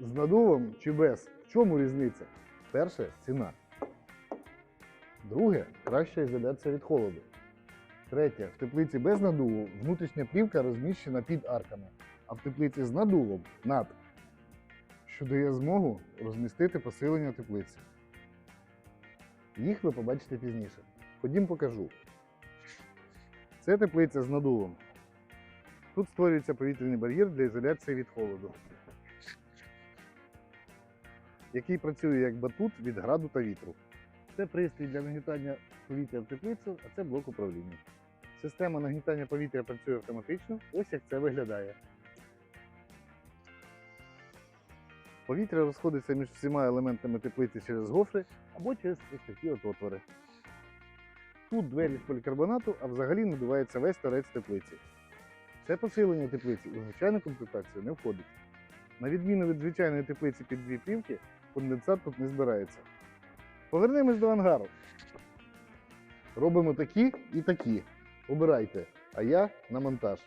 З надувом чи без? В чому різниця? Перше ціна. Друге краща ізоляція від холоду. Третє. В теплиці без надуву внутрішня плівка розміщена під арками, а в теплиці з надувом над, що дає змогу розмістити посилення теплиці. Їх ви побачите пізніше. Ходім покажу. Це теплиця з надувом. Тут створюється повітряний бар'єр для ізоляції від холоду, який працює як батут від граду та вітру. Це пристрій для нагнітання повітря в теплицю, а це блок управління. Система нагнітання повітря працює автоматично. Ось як це виглядає. Повітря розходиться між всіма елементами теплиці через гофри або через ось такі от отвори. Тут двері з полікарбонату, а взагалі надувається весь торець теплиці. Це посилення теплиці у звичайну комплектацію не входить. На відміну від звичайної теплиці під дві півки, конденсат тут не збирається. Повернемось до ангару. Робимо такі і такі. Обирайте, а я на монтаж.